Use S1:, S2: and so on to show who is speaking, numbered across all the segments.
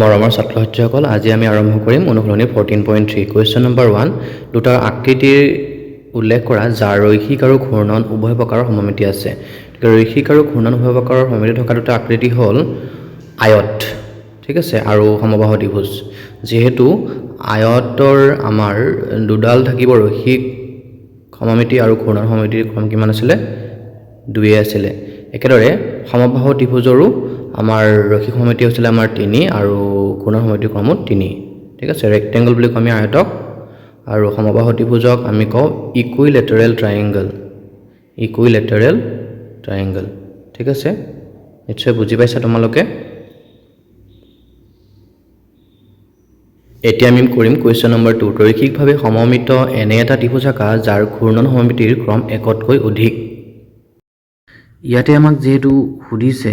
S1: মৰমৰ ছাত্ৰ ছাত্ৰীসকল আজি আমি আৰম্ভ কৰিম অনুশীলনী fourteen point three question number one দুটা আকৃতিৰ উল্লেখ কৰা যাৰ ৰৈখিক আৰু ঘূৰ্ণন উভয় প্ৰকাৰৰ সমমিতি আছে। গতিকে ৰৈখিক আৰু ঘূৰ্ণন উভয় প্ৰকাৰৰ সমমিতি থকা দুটা আকৃতি হ'ল আয়ত ঠিক আছে আৰু সমবাহু ত্ৰিভুজ যিহেতু আয়তৰ আমাৰ দুডাল থাকিব ৰৈখিক সমমিতি আৰু ঘূৰ্ণন সমমিতিৰ ক্ৰম কিমান আছিলে? দুয়ে আছিলে। একেদৰে সমবাহু ত্ৰিভুজৰো আমাৰ ৰৈখিক সমমিতি হৈছিলে আমাৰ তিনি আৰু ঘূৰ্ণন সমমিতিৰ ক্ৰমো তিনি। ঠিক আছে ৰেক্টেংগল বুলি কওঁ আমি আয়তক। আৰু সমবাহু ত্ৰিভুজক আমি কওঁ ইকুইলেটাৰেল ট্ৰায়েংগল ইকুইলেটাৰেল ট্ৰায়েংগল ঠিক আছে নিশ্চয় বুজি পাইছা তোমালোকে? এতিয়া আমি কৰিম কুৱেশ্যন নম্বৰ টু ৰৈখিকভাৱে সমমিত এনে এটা ত্ৰিভুজ আঁকা যাৰ ঘূৰ্ণন সমমিতিৰ ক্ৰম একতকৈ অধিক। ইয়াতে আমাক যিহেতু সুধিছে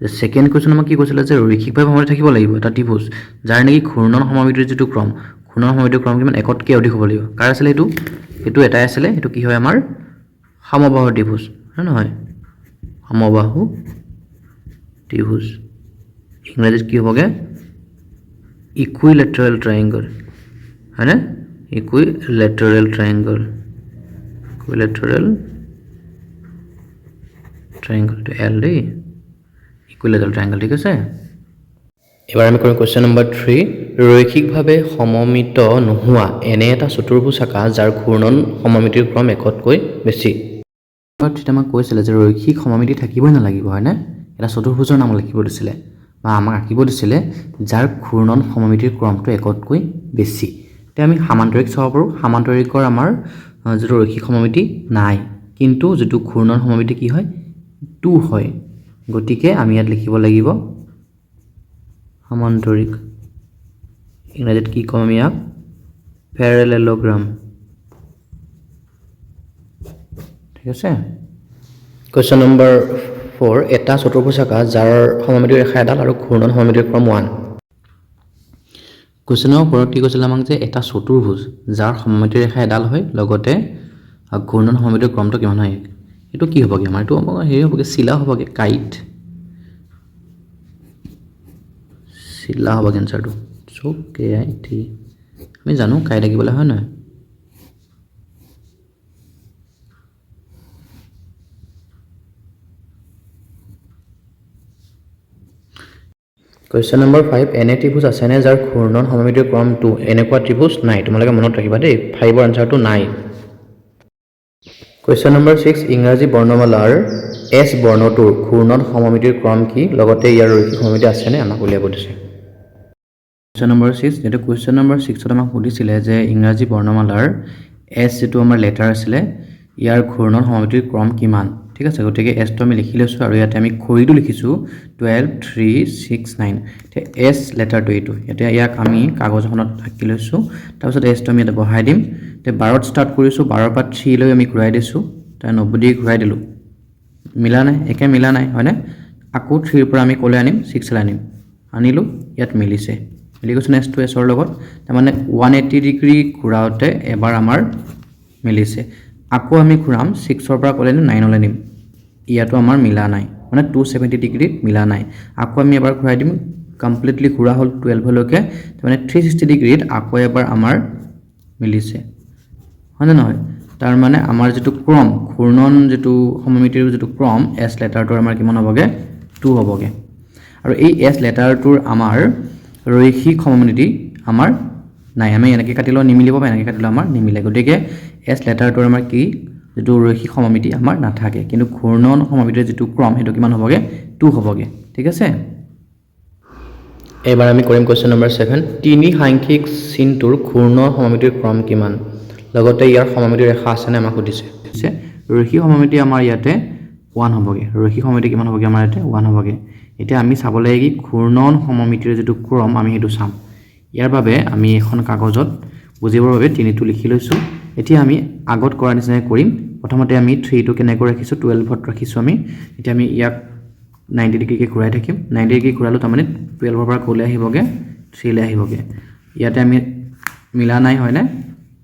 S1: ছেকেণ্ড কুৱেশ্যন আমাক কি কৈছিলে যে ৰৈখিকভাৱে সমমিত থাকিব লাগিব, এটা ত্ৰিভুজ যাৰ নেকি ঘূৰ্ণন সমমিতিৰ যিটো ক্ৰম, ঘূৰ্ণন সমমিতিৰ ক্ৰম কিমান একতকৈ অধিক হ'ব লাগিব। কাৰ আছিলে এইটো? এইটো এটাই আছিলে, এইটো কি হয় আমাৰ? সমবাহু ত্ৰিভুজ হয় নহয়? সমবাহু ত্ৰিভুজ ইংৰাজীত কি হ'বগৈ? ইকুইলেটাৰেল ট্ৰায়েংগল হয়নে? ইকুইলেটাৰেল ট্ৰায়েংগল ইকুইলেটাৰেল ট্ৰায়েংগলটো এল দেই। ইকুইলেটাৰেল ট্ৰায়েংগল ঠিক আছে? এবাৰ আমি কৰিম কুৱেশ্যন নম্বৰ থ্ৰী ৰৈখিকভাৱে সমমিত নোহোৱা এনে এটা চতুৰ্ভুজ আঁকা যাৰ ঘূৰ্ণন সমমিতিৰ ক্ৰম একতকৈ বেছি। তেতিয়া আমাক কৈছিলে যে ৰৈখিক সমমিতি থাকিবই নালাগিব হয়নে? এটা চতুৰ্ভুজৰ নাম লিখিব দিছিলে বা আমাক আঁকিব দিছিলে যাৰ ঘূৰ্ণন সমমিতিৰ ক্ৰমটো একতকৈ বেছি। এতিয়া আমি সামান্তৰিক চাব পাৰোঁ। সামান্তৰিকৰ আমাৰ যিটো ৰৈখিক সমমিতি নাই কিন্তু যিটো ঘূৰ্ণন সমমিতি কি হয়? টু হয়। গতিকে আমি ইয়াত লিখিব লাগিব সমান্তৰিক। ইংৰাজীত কি ক'ম আমি ইয়াক? পেৰেলেলগ্ৰাম ঠিক আছে? কুৱেশ্যন নম্বৰ ফ'ৰ এটা চতুৰ্ভুজ আঁকা যাৰ সমমিতিৰ ৰেখা এডাল আৰু ঘূৰ্ণন সমমিতিৰ ক্ৰম ওৱান কুৱেশ্যন নম্বৰ ফ'ৰত কি কৈছিলে আমাক যে এটা চতুৰ্ভুজ যাৰ সমমিতিৰ ৰেখা এডাল হয় লগতে ঘূৰ্ণন সমমিতিৰ ক্ৰমটো কিমান হয়? এইটো কি হ'বগৈ আমাৰ এইটো হেৰি হ'বগৈ চিলা হ'বগৈ কাইট। চিলা হ'বগৈ এনচাৰটো চ' কে আই টি আমি জানো কাইট আঁকিবলৈ, হয় নহয়? কুৱেশ্যন নম্বৰ ফাইভ এনে ত্ৰিভুজ আছেনে যাৰ ঘূৰ্ণন সমমিতিৰ ক্ৰম টু এনেকুৱা ত্ৰিভুজ নাই? তোমালোকে মনত ৰাখিবা দেই ফাইভৰ আনচাৰটো নাই। কুৱেশ্যন নম্বৰ ছিক্স ইংৰাজী বৰ্ণমালাৰ এছ বৰ্ণটোৰ ঘূৰ্ণন সমমিতিৰ ক্ৰম কি? লগতে ইয়াৰ ৰৈখিক সমমিতি আছেনে? আমাক উলিয়াব দিছে। কুৱেশ্যন নম্বৰ ছিক্স যিহেতু কুৱেশ্যন নম্বৰ ছিক্সত আমাক সুধিছিলে যে ইংৰাজী বৰ্ণমালাৰ এছ যিটো আমাৰ লেটাৰ আছিলে, ইয়াৰ ঘূৰ্ণন সমমিতিৰ ক্ৰম কিমান? ঠিক আছে, গতিকে এছটো আমি লিখি লৈছোঁ আৰু ইয়াতে আমি খৰিটো লিখিছোঁ twelve three six nine S লেটাৰটো এইটো। এতিয়া ইয়াক আমি কাগজ এখনত আঁকি লৈছোঁ। তাৰপিছত এছটো আমি ইয়াতে বহাই দিম। এতিয়া বাৰত ষ্টাৰ্ট কৰিছোঁ, বাৰৰ পৰা থ্ৰীলৈ আমি ঘূৰাই দিছোঁ। তাৰ নব্বৈ ডিগ্ৰী ঘূৰাই দিলোঁ। মিলা নাই, একে মিলা নাই, হয়নে? আকৌ থ্ৰীৰ পৰা আমি ক'লৈ আনিম ছিক্সলৈ আনিম। আনিলোঁ, ইয়াত মিলিছে। মিলি গৈছে নেক্সট টু এছৰ লগত? তাৰমানে ওৱান এইটি ডিগ্ৰী ঘূৰাওঁতে এবাৰ আমাৰ মিলিছে। আকৌ আমি ঘূৰাম, ছিক্সৰ পৰা ক'লে নাইনলৈ নিম ইয়াতো আমাৰ মিলা নাই মানে টু ছেভেণ্টি ডিগ্ৰীত মিলা নাই। আকৌ আমি এবাৰ ঘূৰাই দিম কমপ্লিটলি ঘূৰা হ'ল টুৱেলভলৈকে তাৰমানে থ্ৰী ছিক্সটি ডিগ্ৰীত আকৌ এবাৰ আমাৰ মিলিছে। হয়নে নহয়? তাৰমানে আমাৰ যিটো ক্ৰম, ঘূৰ্ণন যিটো সমমিতিৰ যিটো ক্ৰম এছ লেটাৰটোৰ আমাৰ কিমান হ'বগৈ? টু হ'বগৈ। আৰু এই এছ লেটাৰটোৰ আমাৰ ৰৈখিক সমমিতি আমাৰ নাই। আমি এনেকৈ কাটিলেও নিমিলিব বা এনেকৈ কাটিলেও আমাৰ নিমিলে। গতিকে এছ লেটাৰটোৰ আমাৰ কি? যিটো ৰৈখিক সমমিতি আমাৰ নাথাকে। কিন্তু ঘূৰ্ণন সমমিতিৰ যিটো ক্ৰম সেইটো কিমান হ'বগৈ? টু হ'বগৈ। ঠিক আছে? এইবাৰ আমি কৰিম কুৱেশ্যন নম্বৰ ছেভেন তিনি সাংখ্যিক চিনটোৰ ঘূৰ্ণন সমমিতিৰ ক্ৰম কিমান? লগতে ইয়াৰ সমমিতিৰ ৰেখা আছেনে আমাক সুধিছে? আছে ৰৈখিক সমমিতি আমাৰ ইয়াতে ওৱান হ'বগৈ। ৰৈখিক সমমিতি কিমান হ'বগৈ আমাৰ ইয়াতে ওৱান হ'বগৈ। এতিয়া আমি চাব লাগে কি ঘূৰ্ণন সমমিতিৰ যিটো ক্ৰম আমি সেইটো চাম। ইয়াৰ বাবে আমি এখন কাগজত বুজিবৰ বাবে তিনিটো লিখি লৈছোঁ। এতিয়া আমি আগত কৰাৰ নিচিনাকৈ কৰিম। প্ৰথমতে আমি থ্ৰীটো কেনেকৈ ৰাখিছোঁ টুৱেলভত ৰাখিছোঁ আমি। এতিয়া আমি ইয়াক নাইণ্টি ডিগ্ৰীকৈ ঘূৰাই থাকিম। নাইণ্টি ডিগ্ৰী ঘূৰালোঁ তাৰমানে টুৱেলভৰ পৰা ক'লৈ আহিবগৈ? থ্ৰীলৈ আহিবগৈ। ইয়াতে আমি মিলা নাই হয়নে?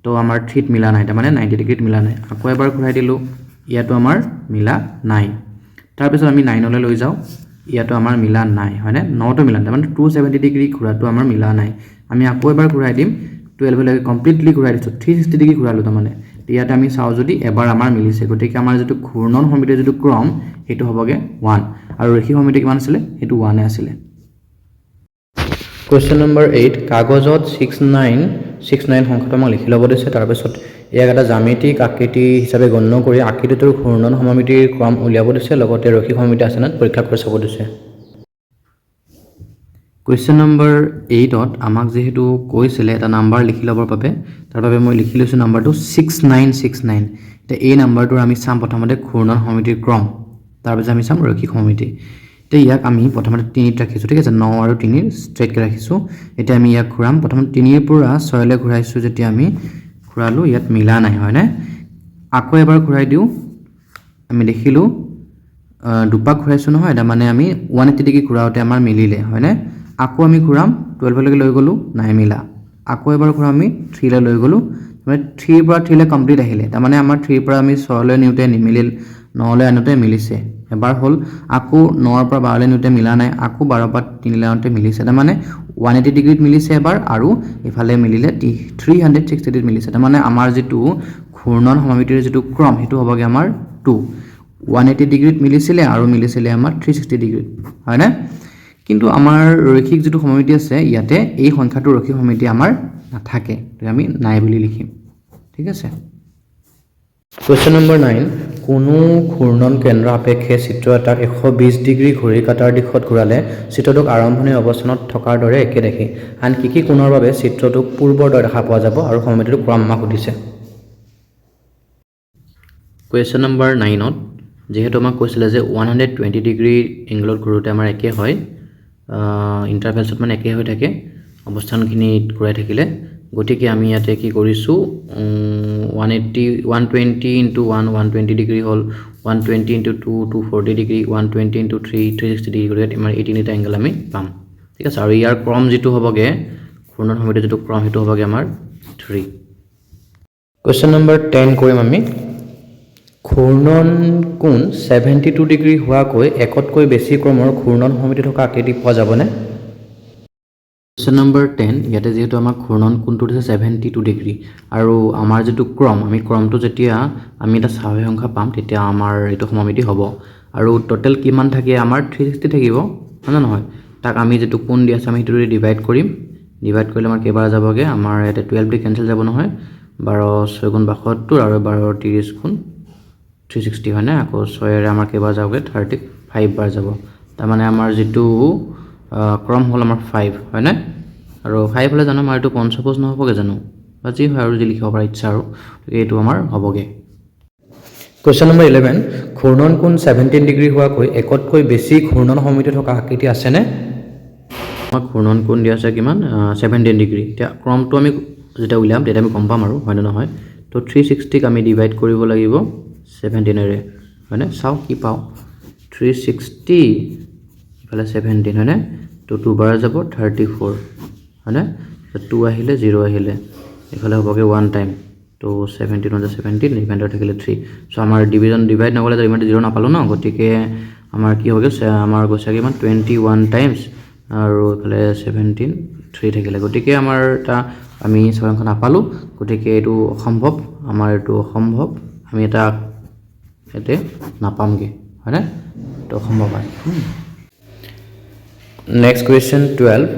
S1: তো আমাৰ থ্ৰীত মিলা নাই তাৰমানে নাইণ্টি ডিগ্ৰীত মিলা নাই। আকৌ এবাৰ ঘূৰাই দিলোঁ ইয়াতো আমাৰ মিলা নাই। তাৰপিছত আমি নাইনলৈ লৈ যাওঁ। ইয়াতো আমাৰ মিলা নাই হয়নে? নটো মিলা নাই তাৰমানে টু ছেভেণ্টি ডিগ্ৰী ঘূৰাটো আমাৰ মিলা নাই। আমি আকৌ এবাৰ ঘূৰাই দিম। টুৱেলভলৈকে কমপ্লিটলি ঘূৰাই দিছোঁ থ্ৰী ছিক্সটি ডিগ্ৰী ঘূৰালোঁ তাৰমানে। ইয়াতে আমি চাওঁ যদি এবাৰ আমাৰ মিলিছে, গতিকে আমাৰ যিটো ঘূৰ্ণন সমিতিৰ যিটো ক্ৰম, সেইটো হ'বগৈ ওৱান আৰু ৰেখি সমিতি কিমান আছিলে? সেইটো ওৱানে আছিলে। কুৱেশ্যন নম্বৰ এইট কাগজত ছিক্স নাইন ছিক্স নাইন সংখ্যাটো আমাক লিখি ল'ব দিছে। তাৰপিছত ইয়াক এটা জ্যামিতিক আকৃতি হিচাপে গণ্য কৰি আকৃতিটোৰ ঘূৰ্ণন সমমিতিৰ ক্ৰম উলিয়াব দিছে। লগতে ৰৈখিক সমমিতি আছে নে? পৰীক্ষা কৰি চাব দিছে। কুৱেশ্যন নম্বৰ এইটত আমাক যিহেতু কৈছিলে এটা নাম্বাৰ লিখি ল'বৰ বাবে, তাৰ বাবে মই লিখি লৈছোঁ নাম্বাৰটো ছিক্স নাইন ছিক্স নাইন এতিয়া এই নাম্বাৰটোৰ আমি চাম প্ৰথমতে ঘূৰ্ণন সমিতিৰ ক্ৰম তাৰপিছত আমি চাম ৰৈখিক সমিতি। এতিয়া ইয়াক আমি প্ৰথমতে তিনিত ৰাখিছোঁ, ঠিক আছে? ন আৰু তিনি ষ্ট্ৰেইটকৈ ৰাখিছোঁ। এতিয়া আমি ইয়াক ঘূৰাম। প্ৰথমতে তিনিৰ পৰা ছয়লৈ ঘূৰাইছোঁ যেতিয়া আমি ঘূৰালোঁ, ইয়াত মিলা নাই, হয়নে? আকৌ এবাৰ ঘূৰাই দিওঁ। আমি দেখিলোঁ দুপাক ঘূৰাইছোঁ নহয়, তাৰমানে আমি ওৱান এইটি ডিগ্ৰী ঘূৰাওঁতে আমাৰ মিলিলে, হয়নে? আকৌ আমি ঘূৰাম টুৱেলভলৈকে লৈ গ'লোঁ নাই মিলা আকৌ এবাৰ ঘূৰাম আমি থ্ৰীলৈ লৈ গ'লোঁ। মানে থ্ৰীৰ পৰা থ্ৰীলৈ কমপ্লিট আহিলে। তাৰমানে আমাৰ থ্ৰীৰ পৰা আমি ছয়লৈ নিওঁতে নিমিলিল, নলৈ আনোতে মিলিছে। এবাৰ হ'ল, আকৌ নৰ পৰা বাৰলৈ নিওঁতে মিলা নাই, আকৌ বাৰৰ পৰা তিনিলৈ আনোতে মিলিছে। তাৰমানে ওৱান এইটি ডিগ্ৰীত মিলিছে এবাৰ আৰু ইফালে মিলিলে থ্ৰী হাণ্ড্ৰেড ছিক্সটি ডিগ্ৰীত মিলিছে। তাৰমানে আমাৰ যিটো ঘূৰ্ণন সমমিতিৰ যিটো ক্ৰম, সেইটো হ'বগৈ আমাৰ টু ওৱান এইটি ডিগ্ৰীত মিলিছিলে আৰু মিলিছিলে আমাৰ থ্ৰী ছিক্সটি ডিগ্ৰীত হয়নে? কিন্তু আমাৰ ৰৈখিক যিটো সমমিতি আছে ইয়াতে এই সংখ্যাটো ৰৈখিক সমমিতি আমাৰ নাথাকে। গতিকে আমি নাই বুলি লিখিম। ঠিক আছে? কুৱেশ্যন নম্বৰ নাইন কোনো ঘূৰ্ণন কেন্দ্ৰ সাপেক্ষে চিত্ৰ এটাক এশ বিছ ডিগ্ৰী ঘড়ী কাটাৰ দিশত ঘূৰালে চিত্ৰটোক আৰম্ভণিৰ অৱস্থানত থকাৰ দৰে একে দেখি। আন কি কি কোণৰ বাবে চিত্ৰটোক পূৰ্বৰ দৰে দেখা পোৱা যাব আৰু সমমিতিটো ক্ৰম আমাক সুধিছে? কুৱেশ্যন নম্বৰ নাইনত যিহেতু আমাক কৈছিলে যে ওৱান হাণ্ড্ৰেড টুৱেণ্টি ডিগ্ৰী এংগলত ঘূৰোতে আমাৰ একে হয় ইণ্টাৰভেলছত মানে একে হৈ থাকে। অৱস্থানখিনিত ঘূৰাই থাকিলে। গতিকে আমি ইয়াতে কি কৰিছোঁ one eighty one twenty into one one twenty degree হ'ল। One twenty into two two forty degree one twenty into three three sixty degree গতিকে আমাৰ এই তিনিটা এংগল আমি পাম। ঠিক আছে, আৰু ইয়াৰ ক্ৰম যিটো হ'বগৈ, ঘূৰ্ণন সমিতিৰ যিটো ক্ৰম সেইটো হ'বগৈ আমাৰ থ্ৰী কুৱেশ্যন নম্বৰ টেন কৰিম আমি। ঘূৰ্ণন কোণ ছেভেণ্টি টু ডিগ্ৰী হোৱাকৈ একতকৈ বেছি ক্ৰমৰ ঘূৰ্ণন সমিতি থকা আকৃতি পোৱা যাবনে? কুৱেশ্যন নম্বৰ টেন ইয়াতে যিহেতু আমাক ঘূৰ্ণন কোণটো দিছে ছেভেণ্টি টু ডিগ্ৰী আৰু আমাৰ যিটো ক্ৰম আমি ক্ৰমটো যেতিয়া আমি এটা স্বাভাৱিক সংখ্যা পাম তেতিয়া আমাৰ এইটো সমমিতি হ'ব। আৰু ট'টেল কিমান থাকে আমাৰ থ্ৰী ছিক্সটি থাকিব হয় নে নহয়? তাক আমি যিটো কোণ দি আছে আমি সেইটো দি ডিভাইড কৰিম। ডিভাইড কৰিলে আমাৰ কেইবাৰ যাবগৈ? আমাৰ ইয়াতে টুৱেল্ভ দি কেঞ্চেল যাব নহয়। বাৰ ছয় গুণ বাসত্তৰ আৰু বাৰ ত্ৰিছ গুণ থ্ৰী ছিক্সটি হয়নে আকৌ ছয়েৰে আমাৰ কেইবাৰ যাবগৈ থাৰ্টি ফাইভ বাৰ যাব। তাৰমানে আমাৰ যিটো ক্ৰম হ'ল আমাৰ ফাইভ হয়নে আৰু ফাইভ হ'লে জানো আমাৰ এইটো পঞ্চপোজ নহ'বগৈ জানো? বা যি হয় আৰু যি লিখিব পৰা ইচ্ছা আৰু এইটো আমাৰ হ'বগৈ। কুৱেশ্যন নম্বৰ ইলেভেন ঘূৰ্ণন কোণ ছেভেণ্টিন ডিগ্ৰী হোৱাকৈ একতকৈ বেছি ঘূৰ্ণন সমিতি থকা আকৃতি আছেনে? আমাক ঘূৰ্ণন কোণ দিয়া আছে কিমান? ছেভেণ্টিন ডিগ্ৰী এতিয়া ক্ৰমটো আমি যেতিয়া উলিয়াম তেতিয়া আমি গম পাম আৰু হয়নে নহয়? তো থ্ৰী ছিক্সটিক আমি ডিভাইড কৰিব লাগিব। ছেভেণ্টিনেৰে হয়নে চাওঁ কি পাওঁ? থ্ৰী ছিক্সটি ইফালে ছেভেণ্টিন হয়নে তো দুবাৰ যাব থাৰ্টি ফ'ৰ হয়নে? টু আহিলে জিৰ' আহিলে। এইফালে হ'বগৈ ওৱান টাইম তো ছেভেণ্টিন ওৱান ছেভেণ্টিন ৰিমাইণ্ডাৰ থাকিলে থ্ৰী চ' আমাৰ ডিভিজন ডিভাইড নগ'লে ৰিমাইণ্ডাৰ জিৰ' নাপালোঁ ন? গতিকে আমাৰ কি হ'বগৈ আমাৰ গৈছে কিমান টুৱেণ্টি ওৱান টাইমছ আৰু এইফালে ছেভেণ্টিন থ্ৰী থাকিলে। গতিকে আমাৰ এটা আমি ছয়ংশ নাপালোঁ। গতিকে এইটো অসম্ভৱ। আমাৰ এইটো অসম্ভৱ। আমি এটা ইয়াতে নাপামগৈ হয়নে? এইটো অসম্ভৱ হয় নেক্সট কুৱেশ্যন টুৱেলভ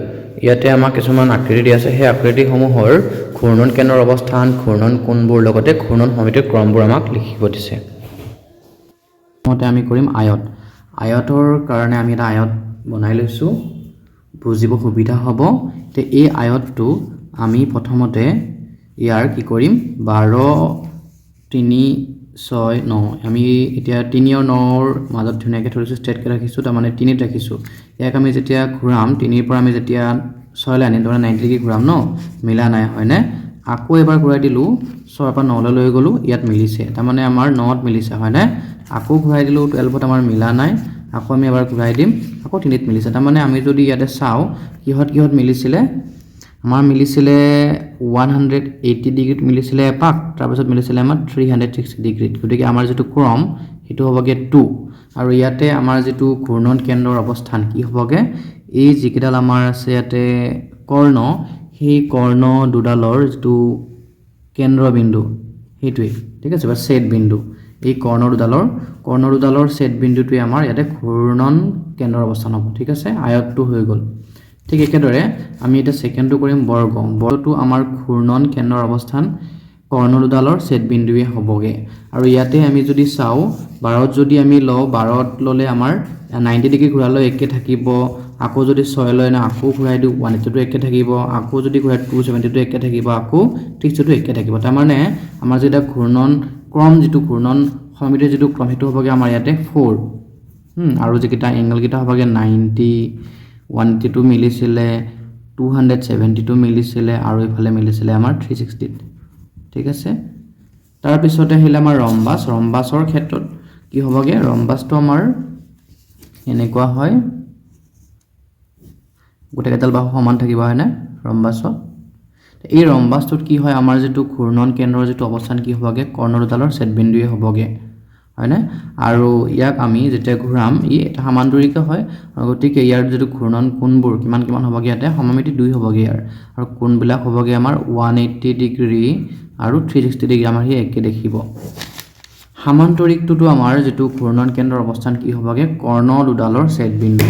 S1: ইয়াতে আমাক কিছুমান আকৃতি দিয়া আছে। সেই আকৃতিসমূহৰ ঘূৰ্ণন কেন্দ্ৰৰ অৱস্থান ঘূৰ্ণন কোণবোৰ লগতে ঘূৰ্ণন সমিতিৰ ক্ৰমবোৰ আমাক লিখিব দিছে। প্ৰথমতে আমি কৰিম আয়ত। আয়তৰ কাৰণে আমি এটা আয়ত বনাই লৈছোঁ। বুজিব সুবিধা হ'ব তে এই আয়তটো আমি প্ৰথমতে ইয়াৰ কি কৰিম? বাৰ তিনি ছয় ন। আমি এতিয়া তিনি আৰু নৰ মাজত ধুনীয়াকৈ থৈছোঁ ষ্ট্ৰেটকৈ ৰাখিছোঁ তাৰমানে তিনিত ৰাখিছোঁ। ইয়াক আমি যেতিয়া ঘূৰাম তিনিৰ পৰা আমি যেতিয়া ছয়লৈ আনিম তাৰমানে নাইণ্টি ডিগ্ৰী ঘূৰাম ন? মিলা নাই হয়নে? আকৌ এবাৰ ঘূৰাই দিলোঁ ছয়ৰ পৰা নলৈ লৈ গ'লোঁ ইয়াত মিলিছে। তাৰমানে আমাৰ নত মিলিছে হয়নে? আকৌ ঘূৰাই দিলোঁ টুৱেলভত আমাৰ মিলা নাই আকৌ আমি এবাৰ ঘূৰাই দিম আকৌ তিনিত মিলিছে। তাৰমানে আমি যদি ইয়াতে চাওঁ কিহত কিহত মিলিছিলে? আমাৰ মিলিছিলে ওৱান হাণ্ড্ৰেড এইটি ডিগ্ৰীত মিলিছিলে এপাক তাৰপিছত মিলিছিলে আমাৰ থ্ৰী হাণ্ড্ৰেড ছিক্সটি ডিগ্ৰীত গতিকে আমাৰ যিটো ক্ৰম সেইটো হ'বগৈ টু আৰু ইয়াতে আমাৰ যিটো ঘূৰ্ণন কেন্দ্ৰৰ অৱস্থান কি হ'বগৈ? এই যিকেইডাল আমাৰ আছে ইয়াতে কৰ্ণ সেই কৰ্ণ দুডালৰ যিটো কেন্দ্ৰবিন্দু সেইটোৱেই। ঠিক আছে বা ছেদ বিন্দু। এই কৰ্ণ দুডালৰ কৰ্ণ দুডালৰ ছেদ বিন্দুটোৱে আমাৰ ইয়াতে ঘূৰ্ণন কেন্দ্ৰৰ অৱস্থান হ'ব। ঠিক আছে আয়তটো হৈ গ'ল। ঠিক একেদৰে আমি এতিয়া ছেকেণ্ডটো কৰিম বৰ্গ বৰ্গটো আমাৰ ঘূৰ্ণন কেন্দ্ৰৰ অৱস্থান। কৰ্ণ দুডালৰ ছেদ বিন্দুৱে হ'বগৈ। আৰু ইয়াতে আমি যদি চাওঁ, বাৰত যদি আমি লওঁ, বাৰত ল'লে আমাৰ নাইণ্টি ডিগ্ৰী ঘূৰালৈ একে থাকিব। আকৌ যদি ছয় লয় না, আকৌ ঘূৰাই দিওঁ ওৱান এইটিটো একে থাকিব। আকৌ যদি ঘূৰাই টু ছেভেণ্টিটো একে থাকিব। আকৌ ছিক্সটিটো একে থাকিব। তাৰমানে আমাৰ যেতিয়া ঘূৰ্ণন ক্ৰম, যিটো ঘূৰ্ণন সমিতিৰ যিটো ক্ৰম, সেইটো হ'বগৈ আমাৰ ইয়াতে ফ'ৰ। আৰু যিকেইটা এংগলকেইটা হ'বগৈ নাইণ্টি ওৱান এইটি টু মিলিছিলে টু হাণ্ড্ৰেড ছেভেণ্টি টু মিলিছিলে আৰু এইফালে মিলিছিলে আমাৰ থ্ৰী ছিক্সটিত ঠিক আছে? তাৰপিছতে আহিলে আমাৰ ৰম্বাছ ৰম্বাছৰ ক্ষেত্ৰত কি হ'বগৈ? ৰম্বাছটো আমাৰ এনেকুৱা হয়। গোটেইকেইডাল বাহু সমান থাকিব হয়নে ৰম্বাছত এই ৰম্বাছটোত কি হয়? আমাৰ যিটো ঘূৰ্ণন কেন্দ্ৰৰ যিটো অৱস্থান কি হ'বগৈ? কৰ্ণ দুডালৰ ছেদবিন্দুৱে হ'বগৈ। হয়নে? আৰু ইয়াক আমি যেতিয়া ঘূৰাম ই এটা সামান্তৰিক হয় গতিকে ইয়াৰ যিটো ঘূৰ্ণন কোণবোৰ কিমান কিমান হ'বগৈ ইয়াতে? সমমিতি দুই হ'বগৈ ইয়াৰ। আৰু কোণবিলাক হ'বগৈ আমাৰ ওৱান এইট্টি ডিগ্ৰী আৰু থ্ৰী ছিক্সটি ডিগ্ৰী আমাৰ সি একে দেখিব। সামান্তৰিকটোতো আমাৰ যিটো ঘূৰ্ণন কেন্দ্ৰৰ অৱস্থান কি হ'বগৈ? কৰ্ণ দুডালৰ ছেদবিন্দু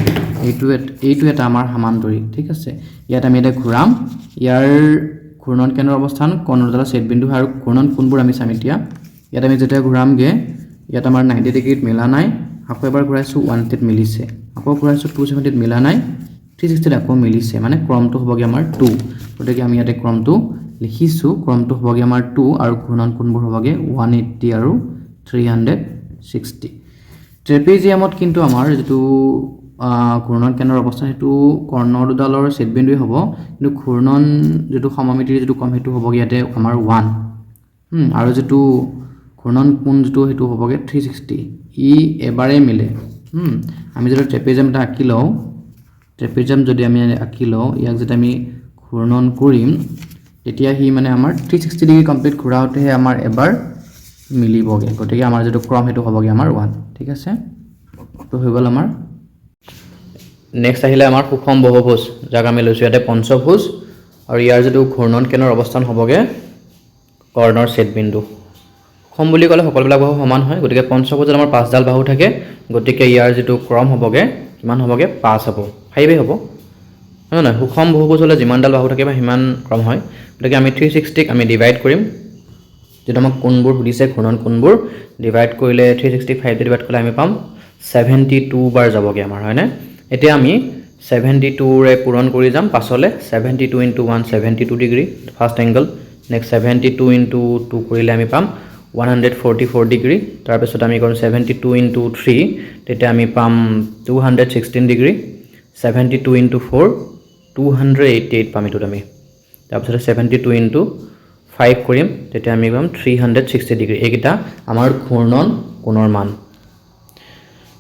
S1: এইটো এইটো এটা আমাৰ সামান্তৰিক ঠিক আছে? ইয়াত আমি এতিয়া ঘূৰাম। ইয়াৰ ঘূৰ্ণন কেন্দ্ৰৰ অৱস্থান কৰ্ণ দুডালৰ ছেদবিন্দু আৰু ঘূৰ্ণন কোণবোৰ আমি চাম এতিয়া। ইয়াত আমি যেতিয়া ঘূৰামগৈ ইয়াত আমাৰ নাইণ্টি ডিগ্ৰীত মিলা নাই আকৌ এবাৰ ঘূৰাইছোঁ ওৱান এইটিত মিলিছে। আকৌ ঘূৰাইছোঁ টু ছেভেণ্টিত মিলা নাই থ্ৰী ছিক্সটিত আকৌ মিলিছে মানে ক্ৰমটো হ'বগৈ আমাৰ টু গতিকে আমি ইয়াতে ক্ৰমটো লিখিছোঁ ক্ৰমটো হ'বগৈ আমাৰ টু আৰু ঘূৰ্ণন কোণবোৰ হ'বগৈ ওৱান এইট্টি আৰু থ্ৰী হাণ্ড্ৰেড ছিক্সটি ট্ৰেপিজিয়ামত কিন্তু আমাৰ যিটো ঘূৰ্ণন কেন্দ্ৰৰ অৱস্থান সেইটো কৰ্ণ দুডালৰ ছেদবিন্দুৱে হ'ব কিন্তু ঘূৰ্ণন যিটো সমমিতিৰ যিটো ক্ৰম সেইটো হ'বগৈ ইয়াতে আমাৰ ওৱান আৰু যিটো ঘূৰ্ণন কোণ যিটো সেইটো হ'বগৈ থ্ৰী ছিক্সটি ই এবাৰেই মিলে। আমি যদি ট্ৰেপিজাম এটা আঁকি লওঁ ট্ৰেপিজাম যদি আমি আঁকি লওঁ, ইয়াক যদি আমি ঘূৰ্ণন কৰিম, তেতিয়া সি মানে আমাৰ থ্ৰী ছিক্সটি ডিগ্ৰী কমপ্লিট ঘূৰাওঁতেহে আমাৰ এবাৰ মিলিবগৈ। গতিকে আমাৰ যিটো ক্ৰম, সেইটো হ'বগৈ আমাৰ ওৱান ঠিক আছে? তো হৈ গ'ল আমাৰ। নেক্সট আহিলে আমাৰ সুষম বহুভুজ। যাক আমি লৈছোঁ ইয়াতে পঞ্চভুজ। আৰু ইয়াৰ যিটো ঘূৰ্ণন কেন্দ্ৰৰ অৱস্থান হ'বগৈ কৰ্ণৰ ছেদবিন্দু সুষম বুলি ক'লে সকলোবিলাক বাহু সমান হয়, গতিকে পঞ্চভুজত আমাৰ পাঁচডাল বাহু থাকে, গতিকে ইয়াৰ যিটো ক্ৰম হ'বগৈ, কিমান হ'বগৈ, পাঁচ হ'ব ফাইভেই হ'ব। হয় নহয়? সুষম বহুভুজ হ'লে যিমানডাল বাহু থাকিব সিমান ক্ৰম হয়। গতিকে আমি থ্ৰী ছিক্সটিক আমি ডিভাইড কৰিম। যিটো আমাক কোনবোৰ সুধিছে, ঘূৰ্ণন কোনবোৰ ডিভাইড কৰিলে থ্ৰী ছিক্সটি ফাইভ ডিভাইড কৰিলে আমি পাম ছেভেণ্টি টু বাৰ যাবগৈ আমাৰ হয়নে এতিয়া আমি ছেভেণ্টি টুৰে পূৰণ কৰি যাম, পাছলৈ seventy two into one seventy two degree first angle next seventy two into two কৰিলে আমি পাম one hundred forty four degree তাৰপিছত আমি কৰোঁ ছেভেণ্টি টু ইণ্টু থ্ৰী তেতিয়া আমি পাম two hundred sixteen degree seventy two into four two hundred eighty eight পাম এইটোত আমি। তাৰপিছতে ছেভেণ্টি টু ইণ্টু ফাইভ কৰিম, তেতিয়া আমি পাম থ্ৰী হাণ্ড্ৰেড ছিক্সটি ডিগ্ৰী এইকেইটা আমাৰ ঘূৰ্ণন কোণৰ মান।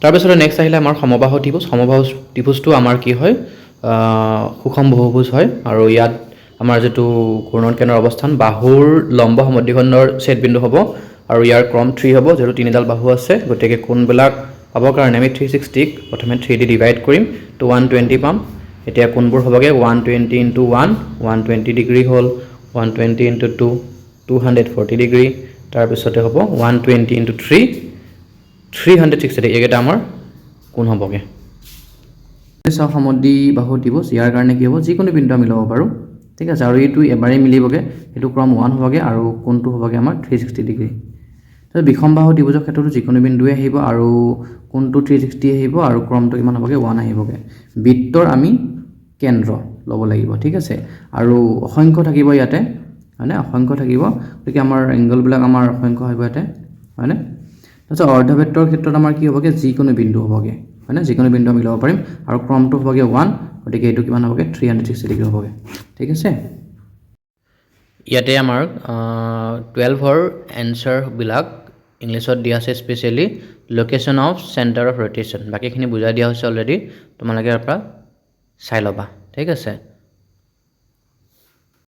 S1: তাৰপিছতে নেক্সট আহিলে আমাৰ সমবাহু ত্ৰিভুজ, সমবাহু ত্ৰিভুজটো আমাৰ কি হয়? সুষম বহুভুজ হয়, আৰু ইয়াত আমাৰ যিটো ঘূৰ্ণন কেন্দ্ৰৰ অৱস্থান, বাহুৰ লম্ব সমদ্বিখণ্ডৰ ছেদবিন্দু হ'ব আৰু ইয়াৰ ক্ৰম থ্ৰী হ'ব, যিহেতু তিনিডাল বাহু আছে। গতিকে কোণবিলাক পাবৰ কাৰণে আমি থ্ৰী ছিক্সটিক প্ৰথমে থ্ৰী দি ডিভাইড কৰিম টু ওৱান টুৱেণ্টি পাম। এতিয়া কোনবোৰ হ'বগৈ one twenty into one one twenty degree হ'ল one twenty into two two hundred forty degree তাৰপিছতে হ'ব one twenty into three three hundred sixty এইকেইটা আমাৰ কোন হ'বগৈ। চাওঁ সমদ্বি বাহু ত্ৰিভুজ ইয়াৰ কাৰণে কি হ'ব, যিকোনো বিন্দু আমি ল'ব পাৰোঁ। ঠিক আছে আৰু এইটো এবাৰেই মিলিবগৈ সেইটো ক্ৰম ওৱান হ'বগৈ আৰু কোনটো হ'বগৈ আমাৰ থ্ৰী ছিক্সটি ডিগ্ৰী তাৰপিছত বিষম বাহু ত্ৰিভুজৰ ক্ষেত্ৰতো যিকোনো বিন্দুৱে আহিব আৰু কোনটো থ্ৰী ছিক্সটি আহিব আৰু ক্ৰমটো কিমান হ'বগৈ ওৱান আহিবগৈ। বৃত্তৰ আমি কেন্দ্ৰ ল'ব লাগিব ঠিক আছে? আৰু অসংখ্য থাকিব ইয়াতে হয়নে? অসংখ্য থাকিব গতিকে আমাৰ এংগলবিলাক আমাৰ অসংখ্য আহিব ইয়াতে হয়নে? তাৰপিছত অৰ্ধবৃত্তৰ ক্ষেত্ৰত আমাৰ কি হ'বগৈ যিকোনো বিন্দু হ'বগৈ। হয়নে? যিকোনো বিন্দু আমি ল'ব পাৰিম। আৰু ক্ৰমটো হ'বগৈ ওৱান গতিকে এইটো কিমান হ'বগৈ? থ্ৰী হাণ্ড্ৰেড ছিক্সটি ডিগ্ৰী হ'বগৈ। ঠিক আছে? ইয়াতে আমাৰ টুৱেলভৰ এনচাৰবিলাক ইংলিছত দিয়া আছে specially location of centre of rotation বাকীখিনি বুজাই দিয়া হৈছে অলৰেডি তোমালোকে ইয়াৰ পৰা চাই ল'বা। ঠিক আছে?